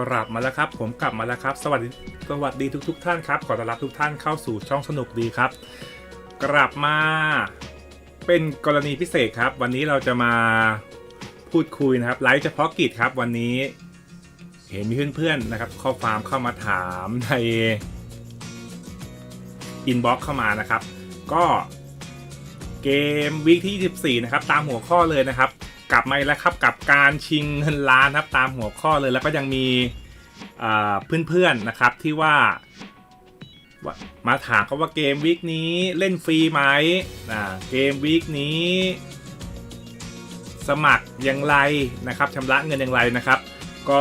กลับมาแล้วครับ ผมกลับมาแล้วครับ สวัสดีสวัสดีทุกทท่านครับ ขอต้อนรับทุกท่านเข้าสู่ช่องสนุกดีครับ กลับมา เป็นกรณีพิเศษครับ วันนี้เราจะมาพูดคุยนะครับไลฟ์เฉพาะกิจครับ วันนี้เห็นมีเพื่อนๆนะครับ ข้อความเข้ามาถามในอินบ็อกเข้ามานะครับ ก็เกมวีคที่ 24 นะครับ ตามหัวข้อเลยนะครับ กลับมาอีกแล้วครับกับการชิงเงินล้านครับตามหัวข้อเลยแล้วก็ยังมีเพื่อนๆนะครับที่ว่า มาถามเขาว่าเกมวีคนี้เล่นฟรีไหมเกมวีคนี้ สมัครอย่างไรนะครับชำระเงินอย่างไรนะครับ ก็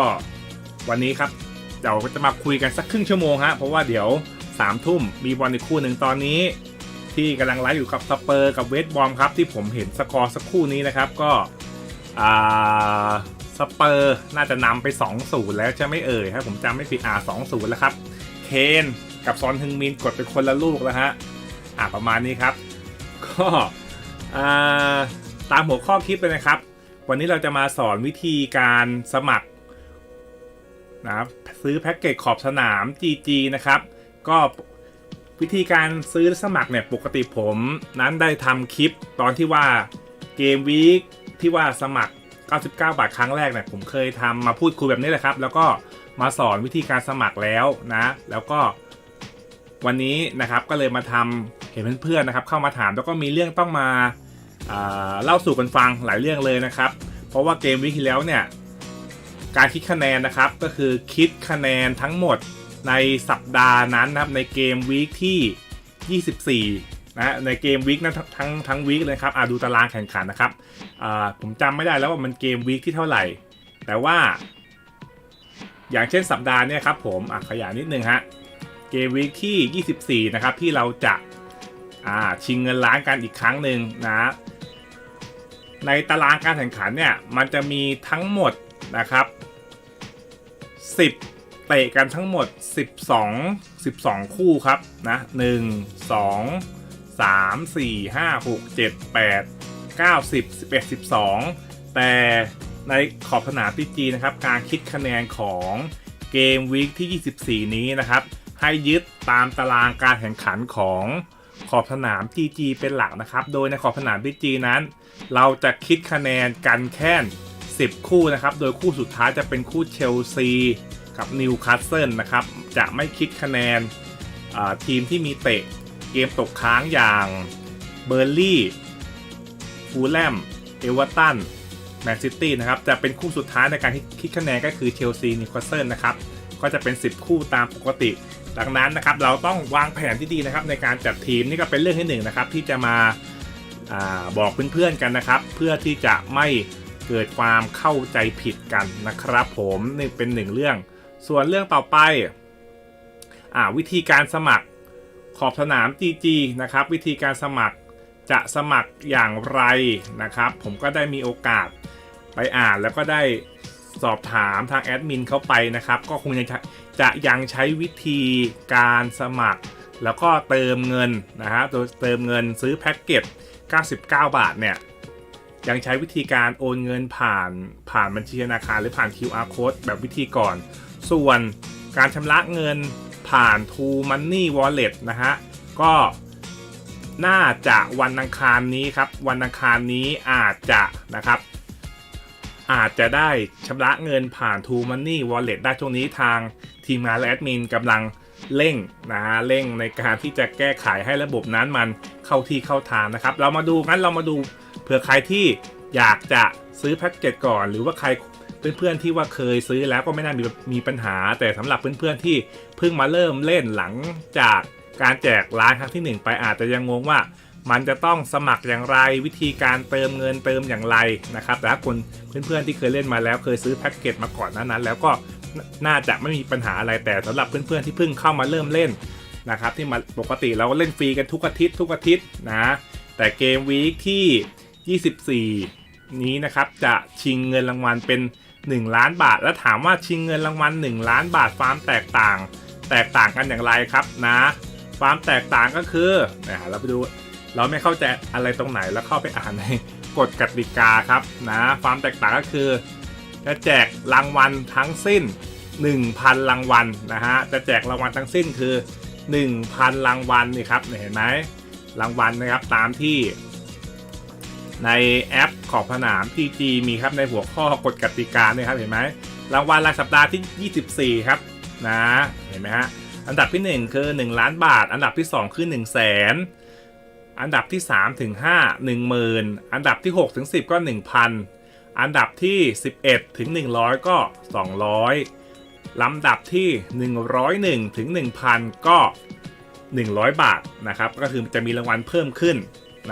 วันนี้ครับเดี๋ยวจะมาคุยกันสักครึ่งชั่วโมงฮะเพราะว่าเดี๋ยว3ามทุ่มมีบอลอีกคู่หนึ่งตอนนี้ที่กำลังไลฟ์อยู่กับสเปอร์กับเวสบอมครับที่ผมเห็นสกอร์สักครู่นี้นะครับ ก็ อ่าสเปอร์น่าจะนำไป 2-0 แล้วจะไม่เอ่ยครับผมจำไม่ผิดอ่า2-0 แล้วครับ เคนกับซอนฮึงมินกดไปคนละลูกแล้วฮะอ่าประมาณนี้ครับ ก็ตามหัวข้อคลิปเลยนะครับ วันนี้เราจะมาสอนวิธีการสมัครนะครับซื้อแพ็กเกจขอบสนาม GG นะครับ ก็วิธีการซื้อสมัครเนี่ยปกติผมนั้นได้ทำคลิปตอนที่ว่าเกมวีค ที่ว่าสมัคร 99 บาทครั้งแรกเนี่ยผมเคยทำมาพูดคุยแบบนี้แหละครับ แล้วก็มาสอนวิธีการสมัครแล้วนะ แล้วก็วันนี้นะครับก็เลยมาทำเห็นเพื่อนๆนะครับ เข้ามาถามแล้วก็มีเรื่องต้องมาอ่าเล่าสู่กันฟังหลายเรื่องเลยนะครับ เพราะว่าเกมวีคที่แล้วเนี่ยการคิดคะแนนนะครับก็คือคิดคะแนนทั้งหมดในสัปดาห์นั้นนะครับในเกมวีคที่ 24 นะในเกมวีคนั้นทั้งทั้งวีคเลยครับอ่าดูตารางแข่งขันนะครับอ่าผมจำไม่ได้แล้วว่ามันเกมวีคที่เท่าไหร่ แต่ว่า อย่างเช่นสัปดาห์เนี่ยครับผมอะขยายนิดนึงฮะเกมวีคที่ 24 นะครับ ที่เราจะอ่าชิงเงินล้านกันอีกครั้งหนึ่งนะในตารางการแข่งขันเนี่ยมันจะมีทั้งหมดนะครับ 10 เตะกันทั้งหมด 12 12 คู่ครับนะ 1 2 3 4 5 6 7 8 9 10 11 12แต่ในขอบสนามพีจีนะครับ การคิดคะแนนของเกมวีคที่ 24 นี้นะครับ ให้ยึดตามตารางการแข่งขันของขอบสนาม GG เป็นหลักนะครับ โดยในขอบสนาม PG นั้น เราจะคิดคะแนนกันแค่10 คู่นะครับ โดยคู่สุดท้ายจะเป็นคู่เชลซีกับนิวคาสเซิลนะครับ จะไม่คิดคะแนนทีมที่มีเตะ เกมตกค้างอย่างเบอร์ลี่ฟูลแลม เอเวอร์ตัน แมนซิตี้นะครับ จะเป็นคู่สุดท้ายในการคิดคะแนนก็คือเชลซีนิวคาสเซิลนะครับ ก็จะเป็น 10 คู่ตามปกติ ดังนั้นนะครับ เราต้องวางแผนที่ดีนะครับ ในการจัดทีมนี่ก็เป็นเรื่องที่หนึ่งนะครับ ที่จะมาอาบอกเพื่อนๆกันนะครับ เพื่อที่จะไม่เกิดความเข้าใจผิดกันนะครับ ผมนี่เป็นหนึ่งเรื่อง ส่วนเรื่องต่อไปอวิธีการสมัคร ขอบสนาม GG นะครับ วิธีการสมัครจะสมัครอย่างไรนะครับ ผมก็ได้มีโอกาสไปอ่านแล้วก็ได้สอบถามทางแอดมินเข้าไปนะครับ ก็คงจะจะยังใช้วิธีการสมัคร แล้วก็เติมเงินนะฮะโดยเติมเงินซื้อแพ็กเกจ 99 บาทเนี่ยยังใช้วิธีการโอนเงินผ่านผ่านบัญชีธนาคารหรือผ่าน QR code แบบวิธีก่อน ส่วนการชำระเงิน ผ่าน True Money Wallet นะฮะ ก็น่าจะวันอังคารนี้ครับ วันอังคารนี้อาจจะนะครับ อาจจะได้ชำระเงินผ่าน True Money Wallet ได้ช่วงนี้ทางทีมงานและแอดมินกำลังเร่งนะฮะเร่งในการที่จะแก้ไขให้ระบบนั้นมันเข้าที่เข้าทางนะครับ เรามาดูงั้นเรามาดูเผื่อใครที่อยากจะซื้อแพ็กเกจก่อน หรือว่าใครเพื่อนๆที่ว่าเคยซื้อแล้วก็ไม่น่ามีมีปัญหา แต่สำหรับเพื่อนๆที่ เพิ่งมาเริ่มเล่นหลังจากการแจกร้านครั้งที่หนึ่งไปอาจจะยังงงว่า มันจะต้องสมัครอย่างไรวิธีการเติมเงินเติมอย่างไรนะครับแต่ถ้าคนเพื่อนๆที่เคยเล่นมาแล้วเคยซื้อแพ็กเกจมาก่อนนั้น แล้วก็น่าจะไม่มีปัญหาอะไรแต่สำหรับเพื่อนๆที่เพิ่งเข้ามาเริ่มเล่นนะครับที่มาปกติเราก็เล่นฟรีกันทุกอาทิตย์ทุกอาทิตย์นะแต่เกมวีคที่ 24 นี้นะครับจะชิงเงินรางวัลเป็น 1 ล้านบาท แล้วถามว่าชิงเงินรางวัล 1 ล้านบาทความแตกต่าง แตกต่างกันอย่างไรครับนะความแตกต่างก็คือนะเราไปดูเราไม่เข้าใจอะไรตรงไหนแล้วเข้าไปอ่านในกฎกติกาครับนะความแตกต่างก็คือ จะแจกรางวัลทั้งสิ้น 1,000 รางวัลนะฮะจะแจกรางวัลทั้งสิ้นคือ 1,000 รางวัลนี่ครับเห็นไหมรางวัลนะครับตามที่ในแอปขอบสนาม PG มีครับในหัวข้อกฎกติกาเนี่ยครับเห็นไหมรางวัลรายสัปดาห์ที่ 24 ครับ นะ เห็นไหมฮะ อันดับที่ 1 คือ 1 ล้านบาท อันดับที่ 2 คือ 1 0 0 0 0แสนอันดับที่3ถึง5 10,000 อันดับที่6ถึง10 ก็ 1,000 อันดับที่ 11ถึง100 ก็ 200 ลำดับที่ 101ถึง1,000 ก็ 100 บาทนะครับ ก็คือจะมีรางวัลเพิ่มขึ้น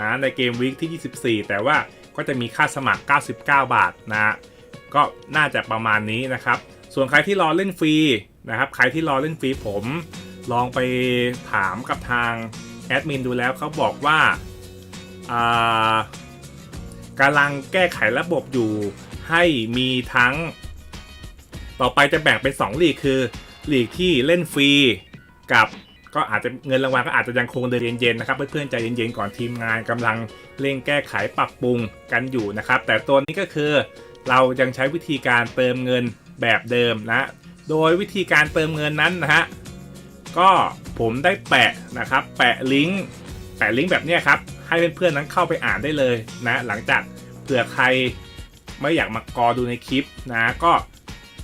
นะในเกมวีคที่ 24 แต่ว่าก็จะมีค่าสมัคร 99 บาทนะ ก็น่าจะประมาณนี้นะครับ ส่วนใครที่รอเล่นฟรี นะครับใครที่รอเล่นฟรีผม ลองไปถามกับทางแอดมินดูแล้วเขาบอกว่าากำลังแก้ไขระบบอยู่ให้มีทั้ง ต่อไปจะแบ่งเป็น2ลีกคือหลีกที่เล่นฟรีกับก็อาจจะเงินรางวัลก็อาจจะยังคงเดินเย็นๆนะครับเพื่อนๆใจเย็นๆก่อนทีมงานกำลังเร่งแก้ไขปรับปรุงกันอยู่นะครับ แต่ตัวนี้ก็คือเรายังใช้วิธีการเติมเงินแบบเดิมนะ โดยวิธีการเติมเงินนั้นนะฮะก็ผมได้แปะนะครับ แปะลิงก์แปะลิงก์แบบนี้ครับ ให้เพื่อนๆนั้นเข้าไปอ่านได้เลยนะ หลังจากเผื่อใครไม่อยากมากอดูในคลิปนะก็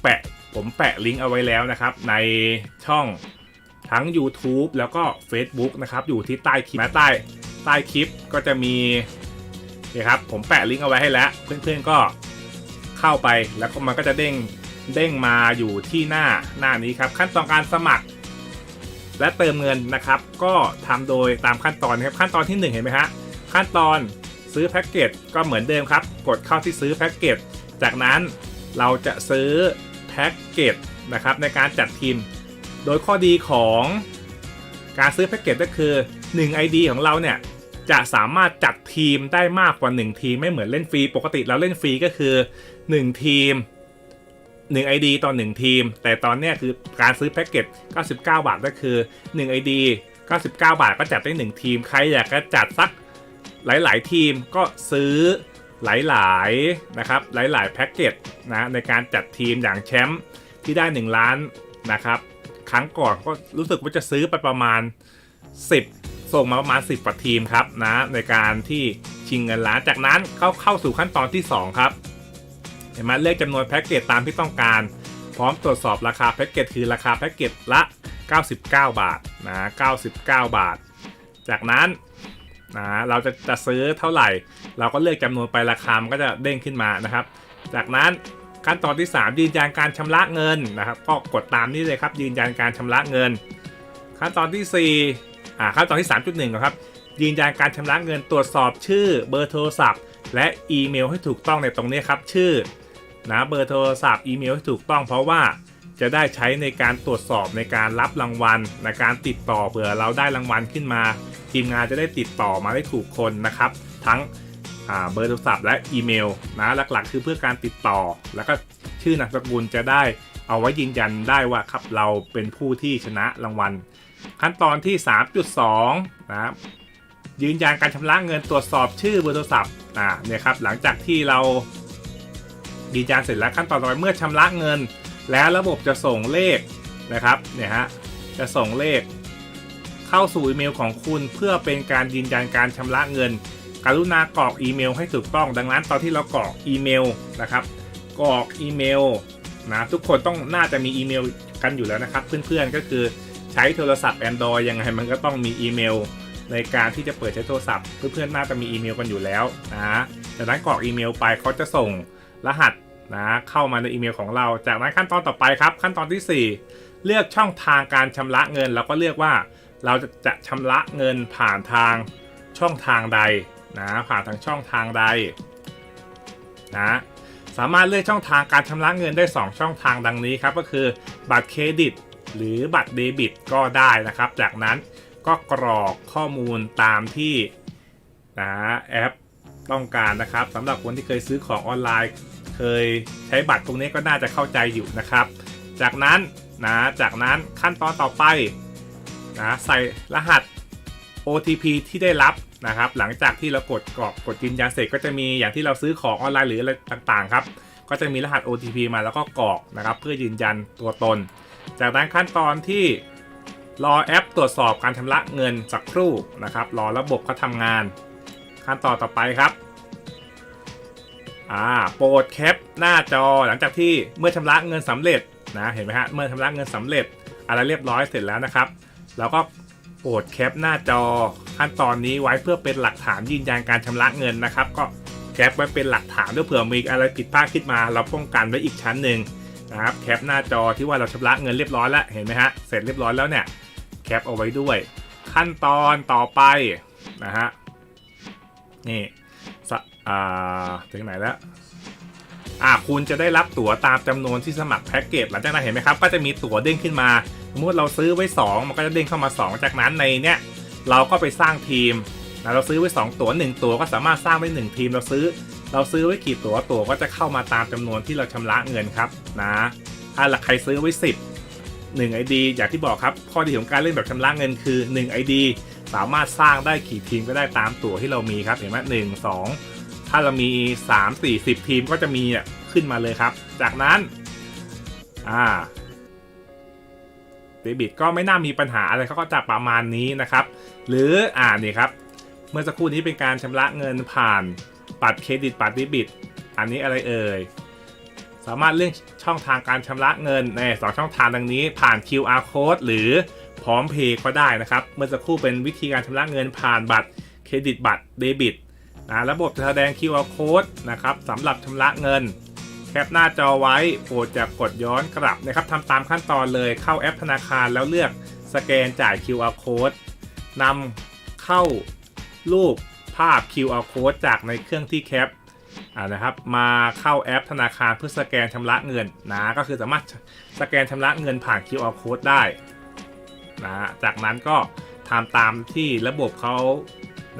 แปะผมแปะลิงก์เอาไว้แล้วนะครับ ในช่องทั้ง YouTube แล้วก็ Facebook นะครับ อยู่ที่ใต้คลิปนะใต้ใต้คลิปก็จะมีนี่ครับผมแปะลิงก์เอาไว้ให้แล้ว เพื่อนๆก็เข้าไปแล้วก็มันก็จะเด้ง เด้งมาอยู่ที่หน้าหน้านี้ครับ ขั้นตอนการสมัคร และเติมเงินนะครับ ก็ทำโดยตามขั้นตอนนะครับ ขั้นตอนที่ 1 เห็นไหมฮะขั้นตอนซื้อแพ็กเกจก็เหมือนเดิมครับ กดเข้าที่ซื้อแพ็กเกจจากนั้นเราจะซื้อแพ็กเกจนะครับในการจัดทีม โดยข้อดีของการซื้อแพ็กเกจก็คือ 1 ID ของเราเนี่ยจะสามารถจัดทีมได้มากกว่า 1 ทีมไม่เหมือนเล่นฟรี ปกติเราเล่นฟรีก็คือ 1 ทีม 1 ID ต่อ 1 ทีม แต่ตอนนี้คือการซื้อแพ็กเกจ 99 บาทก็คือ 1 ID 99 บาทก็จัดได้ 1 ทีม ใครอยากจะจัดสักหลาย ๆ ทีมก็ซื้อหลาย ๆ นะครับ หลาย ๆ แพ็กเกจนะในการจัดทีมอย่างแชมป์ที่ได้ 1 ล้านนะครับ ครั้งก่อนก็รู้สึกว่าจะซื้อไปประมาณ 10 ส่งมาประมาณ 10กว่าทีมครับนะในการที่ชิงเงินล้าน จากนั้นเข้าเข้าสู่ขั้นตอนที่ 2 ครับ เห็นไหมเลือกจำนวนแพ็กเกจตามที่ต้องการ พร้อมตรวจสอบราคาแพ็กเกจคือราคาแพ็กเกจละ 99 บาทนะ99 บาท จากนั้นนะเราจะจะซื้อเท่าไหร่ เราก็เลือกจำนวนไปราคามันก็จะเด้งขึ้นมานะครับ จากนั้นขั้นตอนที่ 3 ยืนยันการชำระเงินนะครับ ก็กดตามนี้เลยครับ ยืนยันการชำระเงิน ขั้นตอนที่4อ่าขั้นตอนที่ 3.1ก่อนครับยืนยันการชำระเงินตรวจสอบชื่อเบอร์โทรศัพท์ และอีเมลให้ถูกต้องในตรงนี้ครับ ชื่อ นะเบอร์โทรศัพท์อีเมลให้ถูกต้องเพราะว่าจะได้ใช้ในการตรวจสอบในการรับรางวัลในการติดต่อเผื่อเราได้รางวัลขึ้นมา ทีมงานจะได้ติดต่อมาได้ถูกคนนะครับ ทั้งเบอร์โทรศัพท์และอีเมลนะหลักๆ คือเพื่อการติดต่อ แล้วก็ชื่อนามสกุลจะได้เอาไว้ยืนยันได้ว่าครับเราเป็นผู้ที่ชนะรางวัล ขั้นตอนที่ 3.2 นะยืนยันการชำระเงินตรวจสอบชื่อเบอร์โทรศัพท์อ่าเนี่ยครับหลังจากที่เรา ยืนยันเสร็จแล้วขั้นตอนต่อไปเมื่อชำระเงิน แล้วระบบจะส่งเลขนะครับเนี่ยฮะจะส่งเลข เข้าสู่อีเมลของคุณเพื่อเป็นการยืนยันการชำระเงิน กรุณากรอกอีเมลให้ถูกต้อง ดังนั้นตอนที่เรากรอกอีเมลนะครับกรอกอีเมลนะทุกคนต้องน่าจะมีอีเมลกันอยู่แล้วนะครับ เพื่อนๆก็คือใช้โทรศัพท์ Android ยังไงมันก็ต้องมีอีเมลในการที่จะเปิดใช้โทรศัพท์ เพื่อนๆน่าจะมีอีเมลกันอยู่แล้วนะจากนั้นกรอกอีเมลไปเขาจะส่งรหัส นะเข้ามาในอีเมลของเรา จากนั้นขั้นตอนต่อไปครับ ขั้นตอนที่ 4 เลือกช่องทางการชำระเงิน แล้วก็เลือกว่าเราจะจะชำระเงินผ่านทางช่องทางใดนะผ่านทางช่องทางใดนะสามารถเลือกช่องทางการชำระเงินได้ 2 ช่องทางดังนี้ครับก็คือบัตรเครดิต หรือบัตรเดบิตก็ได้นะครับ จากนั้นก็กรอกข้อมูลตามที่นะแอปต้องการนะครับสำหรับคนที่เคยซื้อของออนไลน์ เคยใช้บัตรตรงนี้ก็น่าจะเข้าใจอยู่นะครับ จากนั้นนะจากนั้นขั้นตอนต่อไปนะใส่รหัส OTP ที่ได้รับนะครับ หลังจากที่เรากดกรอกกดยืนยันเสร็จก็จะมีอย่างที่เราซื้อของออนไลน์หรืออะไรต่างๆครับก็จะมีรหัส OTP มาแล้วก็กรอกนะครับเพื่อยืนยันตัวตน จากนั้นขั้นตอนที่รอแอปตรวจสอบการชำระเงินสักครู่นะครับ รอระบบเขาทำงาน ขั้นตอนต่อไปครับ อ่าโปรดแคปหน้าจอหลังจากที่เมื่อชำระเงินสำเร็จนะเห็นไหมฮะเมื่อชำระเงินสำเร็จอะไรเรียบร้อยเสร็จแล้วนะครับแล้วก็โปรดแคปหน้าจอขั้นตอนนี้ไว้เพื่อเป็นหลักฐานยืนยันการชำระเงินนะครับ ก็แคปไว้เป็นหลักฐานด้วยเผื่อมีอะไรผิดพลาดขึ้นมา เราป้องกันไว้อีกชั้นหนึ่งนะครับแคปหน้าจอที่ว่าเราชำระเงินเรียบร้อยแล้วเห็นไหมฮะเสร็จเรียบร้อยแล้วเนี่ยแคปเอาไว้ด้วย ขั้นตอนต่อไปนะฮะนี่ อ่าถึงไหนแล้วอ่าคุณจะได้รับตั๋วตามจำนวนที่สมัครแพ็กเกจหลังจากนั้นเห็นไหมครับ ก็จะมีตั๋วเด้งขึ้นมาสมมติเราซื้อไว้ 2 มันก็จะเด้งเข้ามา 2 จากนั้นในเนี้ยเราก็ไปสร้างทีมนะเราซื้อไว้ 2 ตั๋ว1 ตั๋วก็สามารถสร้างได้1ทีมเราซื้อ เราซื้อไว้กี่ตั๋วตั๋วก็จะเข้ามาตามจำนวนที่เราชำระเงินครับนะถ้าหลักใครซื้อไว้ 10 1 ID อย่างที่บอกครับข้อดีของการเล่นแบบชำระเงินคือ 1 ID สามารถสร้างได้กี่ทีมก็ได้ตามตั๋วที่เรามีครับเห็นไหมหนึ่งสอง ถ้าเรามี 3 4 10 ทีมก็จะมีอะขึ้นมาเลยครับ จากนั้น อ่าเดบิตก็ไม่น่ามีปัญหาอะไรเขาก็จะประมาณนี้นะครับ หรืออ่านี่ครับ เมื่อสักครู่นี้เป็นการชำระเงินผ่านบัตรเครดิตบัตรเดบิต อันนี้อะไรเอ่ยสามารถเลือกช่องทางการชำระเงินในสองช่องทางดังนี้ ผ่าน QR code หรือพร้อมเพย์ก็ได้นะครับ เมื่อสักครู่เป็นวิธีการชำระเงินผ่านบัตรเครดิตบัตรเดบิต นะระบบจะแสดง QR code นะครับสำหรับชำระเงิน แคปหน้าจอไว้โปรดจะกดย้อนกลับนะครับทำตามขั้นตอนเลยเข้าแอปธนาคารแล้วเลือกสแกนจ่าย QR code นำเข้ารูปภาพ QR code จากในเครื่องที่แคปนะครับมาเข้าแอปธนาคารเพื่อสแกนชำระเงินนะก็คือสามารถสแกนชำระเงินผ่าน QR code ได้นะจากนั้นก็ทำตามที่ระบบเขา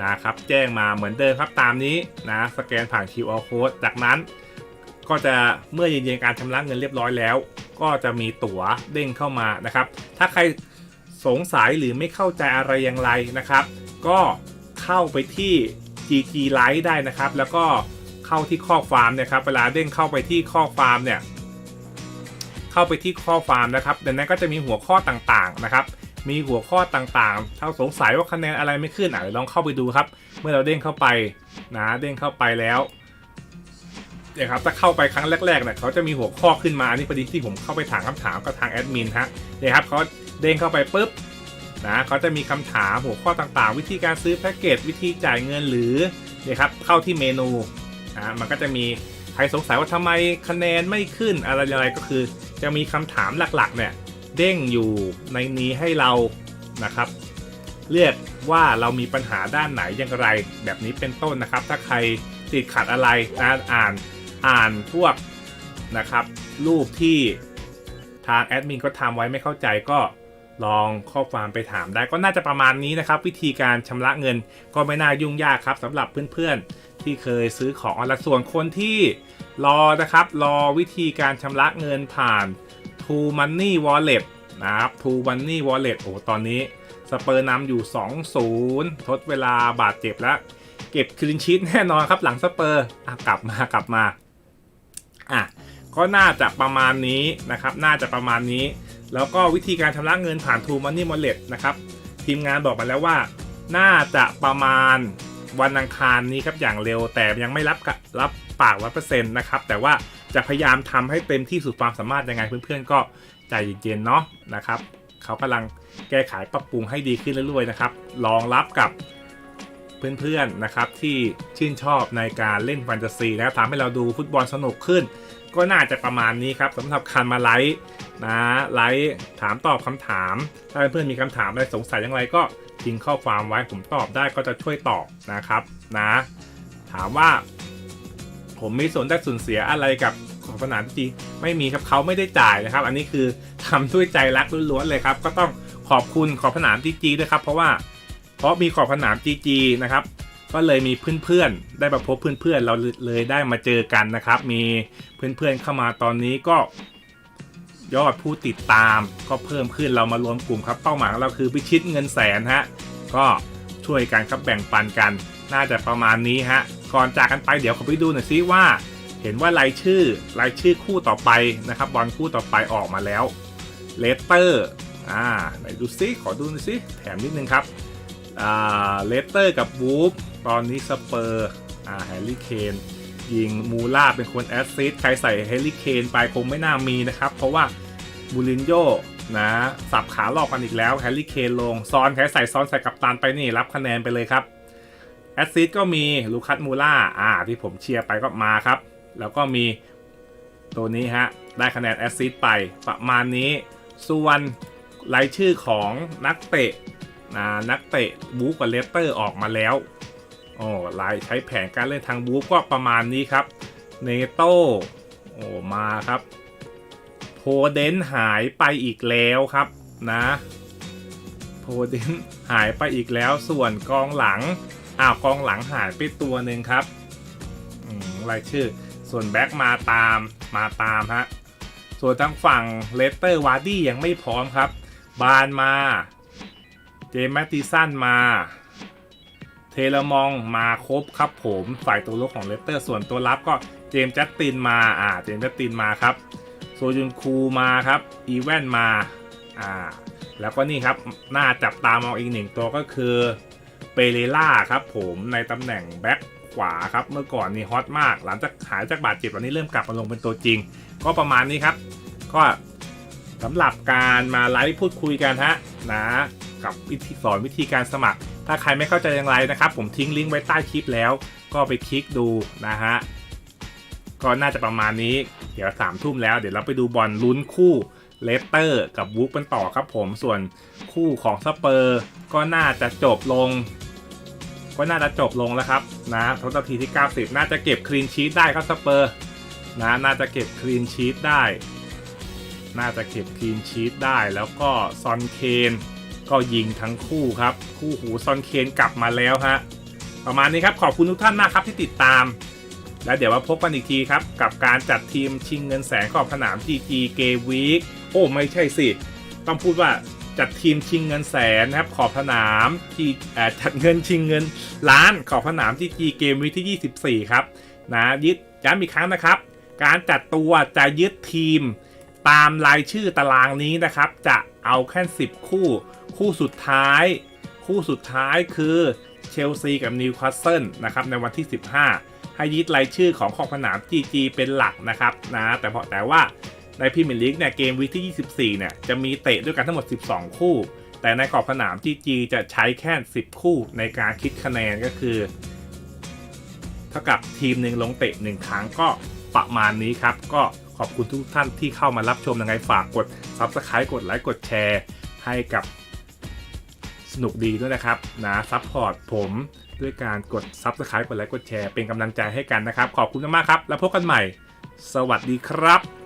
นะครับแจ้งมาเหมือนเดิมครับตามนี้นะสแกนผ่าน QR code จากนั้น ก็จะเมื่อยืนยันการชำระเงินเรียบร้อยแล้ว ก็จะมีตั๋วเด้งเข้ามานะครับ ถ้าใครสงสัยหรือไม่เข้าใจอะไรอย่างไรนะครับ ก็เข้าไปที่ GG Live ได้นะครับ แล้วก็เข้าที่ข้อความนะครับ เวลาเด้งเข้าไปที่ข้อความเนี่ย เข้าไปที่ข้อความนะครับดังนั้นก็จะมีหัวข้อต่างๆนะครับ มีหัวข้อต่างๆถ้าสงสัยว่าคะแนนอะไรไม่ขึ้นอะลองเข้าไปดูครับ เมื่อเราเด้งเข้าไปนะเด้งเข้าไปแล้วเนี่ยครับถ้าเข้าไปครั้งแรกๆเนี่ยเขาจะมีหัวข้อขึ้นมาอันนี้พอดีที่ผมเข้าไปถามคำถามกับทางแอดมินฮะเนี่ยครับเขาเด้งเข้าไปปุ๊บนะเขาจะมีคำถามหัวข้อต่างๆ วิธีการซื้อแพ็กเกจวิธีจ่ายเงินหรือเนี่ยครับเข้าที่เมนูนะมันก็จะมีใครสงสัยว่าทำไมคะแนนไม่ขึ้นอะไรอะไรก็คือ จะมีคำถามหลักๆเนี่ย เด้งอยู่ในนี้ให้เรานะครับ เลือกว่าเรามีปัญหาด้านไหนอย่างไร แบบนี้เป็นต้นนะครับ ถ้าใครติดขัดอะไรนะอ่านอ่านพวกนะครับ รูปที่ทางแอดมินก็ทำไว้ไม่เข้าใจก็ลองข้อความไปถามได้ก็น่าจะประมาณนี้นะครับ วิธีการชำระเงินก็ไม่น่ายุ่งยากครับสำหรับเพื่อนๆ ที่เคยซื้อของออนไลน์ส่วนคนที่รอนะครับ รอวิธีการชำระเงินผ่าน True Money Wallet นะครับ True Money Wallet โอ้ตอนนี้สเปอร์นำอยู่ 2-0 ทดเวลาบาดเจ็บแล้ว เก็บคลีนชีตแน่นอนครับหลังสเปอร์อะกลับมากลับมาอะก็น่าจะประมาณนี้นะครับ น่าจะประมาณนี้ แล้วก็วิธีการชำระเงินผ่าน True Money Wallet นะครับทีมงานบอกมาแล้วว่า น่าจะประมาณวันอังคารนี้ครับอย่างเร็วแต่ยังไม่รับกะรับปากร้อเปอร์เซ็นต์นะครับ แต่ว่า จะพยายามทำให้เต็มที่สุดความสามารถยังไงเพื่อนๆก็ใจเย็นๆเนาะนะครับเขากำลังแก้ไขปรับปรุงให้ดีขึ้นเรื่อยๆนะครับรองรับกับเพื่อนๆนะครับที่ชื่นชอบในการเล่นแฟนตาซีนะครับทำให้เราดูฟุตบอลสนุกขึ้น ก็น่าจะประมาณนี้ครับสำหรับการมาไลฟ์นะไลฟ์ถามตอบคำถาม ถ้าเพื่อนๆมีคำถามอะไรสงสัยอย่างไรก็ทิ้งข้อความไว้ผมตอบได้ก็จะช่วยตอบนะครับนะ ถามว่า ผมมีส่วนได้ส่วนเสียอะไรกับของสนามจริงไม่มีครับเขาไม่ได้จ่ายนะครับ อันนี้คือทำด้วยใจรักล้วนๆเลยครับ ก็ต้องขอบคุณขอบสนามจีจีด้วยครับ เพราะว่าเพราะมีขอบสนาม GG นะครับก็เลยมีเพื่อนๆ ได้มาพบเพื่อนๆ เราเลยได้มาเจอกันนะครับ มีเพื่อนๆ เข้ามาตอนนี้ก็ยอดผู้ติดตาม ก็เพิ่มขึ้นเรามารวมกลุ่มครับ เป้าหมายของเราคือพิชิตเงินแสนฮะ ก็ช่วยกันครับแบ่งปันกัน น่าจะประมาณนี้ฮะ ก่อนจากกันไปเดี๋ยวขอไปดูหน่อยซิว่า เห็นว่ารายชื่อรายชื่อคู่ต่อไปนะครับบอลคู่ต่อไปออกมาแล้วเลสเตอร์อ่าไหนดูซิขอดูหน่อยซิแถมนิดนึงครับอ่าเลสเตอร์กับวูฟตอนนี้สเปอร์อ่าแฮร์รี่เคนยิงมูล่าเป็นคนแอสซิสต์ใครใส่แฮร์รี่เคนไปคงไม่น่ามีนะครับ เพราะว่าบูรินโญ่นะสับขาหลอกกันอีกแล้วแฮร์รี่เคนลงซอนใครใส่ซอนใส่กับตันไปนี่รับคะแนนไปเลยครับ แอสซิสก็มีลูคัสมูล่าอ่าที่ผมเชียร์ไปก็มาครับ แล้วก็มีตัวนี้ฮะ ได้คะแนนแอสซิสไปประมาณนี้ ส่วนรายชื่อของนักเตะนะนักเตะบูฟกับเลสเตอร์ออกมาแล้วโอ้ลายใช้แผนการเล่นทางบูฟก็ประมาณนี้ครับเนโต้โอ้มาครับโพเดนหายไปอีกแล้วครับนะโพเดนหายไปอีกแล้วส่วนกองหลัง อ้าวกองหลังหายไปตัวหนึ่งครับอืมรายชื่อ ส่วนแบ็กมาตามมาตามฮะ ส่วนทางฝั่งเลสเตอร์วาร์ดี้ยังไม่พร้อมครับ บานมา เจมส์ติสันมา เทเลมองมาครบครับผมฝ่ายตัวลุกของเลสเตอร์ ส่วนตัวรับก็เจมส์จัสตินมาอ่าเจมส์จัสตินมาครับโซยุนคูมาครับอีแวนมาอ่าแล้วก็นี่ครับน่าจับตามองอีกหนึ่งตัวก็คือ เปเรล่าครับผมในตำแหน่งแบ็คขวาครับเมื่อก่อนนี่ฮอตมาก หลังจากหายจากบาดเจ็บวันนี้เริ่มกลับมาลงเป็นตัวจริง ก็ประมาณนี้ครับ ก็สำหรับการมาไลฟ์พูดคุยกันฮะนะกับวิธีสอนวิธีการสมัคร ถ้าใครไม่เข้าใจอย่างไรนะครับ ผมทิ้งลิงก์ไว้ใต้คลิปแล้ว ก็ไปคลิกดูนะฮะก็น่าจะประมาณนี้เดี๋ยวสามทุ่มแล้ว เดี๋ยวเราไปดูบอลลุ้นคู่เลสเตอร์กับวูฟกันต่อครับผมส่วนคู่ของสเปอร์ก็น่าจะจบลง ก็น่าจะจบลงแล้วครับนะทศนาทีที่ 90 น่าจะเก็บคลีนชีตได้ครับสเปอร์นะน่าจะเก็บคลีนชีตได้ น่าจะเก็บคลีนชีตได้แล้วก็ซอนเคนก็ยิงทั้งคู่ครับ คู่หูซอนเคนกลับมาแล้วฮะประมาณนี้ครับขอบคุณทุกท่านมากครับที่ติดตาม แล้วเดี๋ยวมาพบกันอีกทีครับ กับการจัดทีมชิงเงินแสนขอบสนาม GG Game Week โอ้ไม่ใช่สิ ต้องพูดว่า จัดทีมชิงเงินแสนนะครับขอบสนามที่จัดเงินชิงเงินล้านขอบสนาม GG Game Week ที่ 24 ครับนะยึดย้ำอีกครั้งนะครับ การจัดตัวจะยึดทีมตามรายชื่อตารางนี้นะครับ จะเอาแค่ 10 คู่ คู่สุดท้าย คู่สุดท้ายคือเชลซีกับนิวคาสเซิลนะครับในวันที่ 15 ให้ยึดรายชื่อของขอบสนาม GG เป็นหลักนะครับนะแต่พอแต่ว่า ในพรีเมียร์ลีกเนี่ยเกมวีคที่ 24 เนี่ยจะมีเตะด้วยกันทั้งหมด 12 คู่ แต่ในขอบสนาม GG จะใช้แค่ 10 คู่ในการคิดคะแนนก็คือเท่ากับทีมหนึ่งลงเตะ 1 ครั้งก็ประมาณนี้ครับ ก็ขอบคุณทุกท่านที่เข้ามารับชมยังไงฝากกด Subscribe กดไลค์กดแชร์ให้กับสนุกดีด้วยนะครับนะซัพพอร์ตผมด้วยการกด Subscribe กดไลค์กดแชร์เป็นกำลังใจให้กันนะครับ ขอบคุณมากครับ แล้วพบกันใหม่ สวัสดีครับ